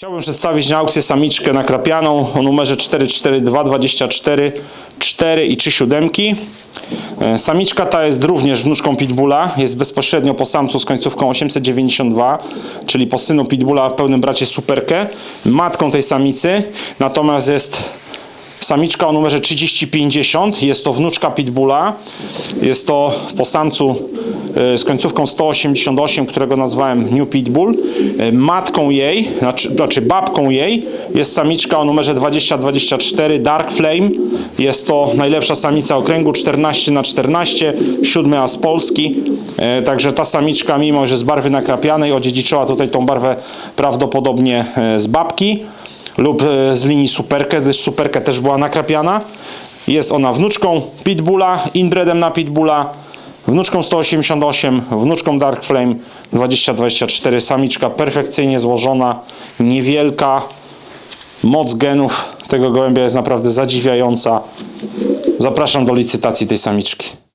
Chciałbym przedstawić na aukcję samiczkę nakrapianą o numerze 44224 4 i 3 siódemki. E, Samiczka ta jest również wnuczką Pitbulla, jest bezpośrednio po samcu z końcówką 892, czyli po synu Pitbulla, pełnym bracie Superkę, matką tej samicy, natomiast jest Samiczka o numerze 3050, jest to wnuczka Pitbulla, jest to po samcu e, z końcówką 188, którego nazwałem New Pitbull. E, Matką jej, znaczy, znaczy babką jej jest samiczka o numerze 2024 Dark Flame. Jest to najlepsza samica okręgu 14 na 14 siódmy as Polski. E, Także ta samiczka, mimo że z barwy nakrapianej, odziedziczyła tutaj tą barwę prawdopodobnie z babki lub e, z linii Superkę, gdyż Superkę też była nakrapiana. Jest ona wnuczką Pitbulla, inbredem na Pitbulla, wnuczką 188, wnuczką Dark Flame 2024, samiczka perfekcyjnie złożona, niewielka, moc genów tego gołębia jest naprawdę zadziwiająca. Zapraszam do licytacji tej samiczki.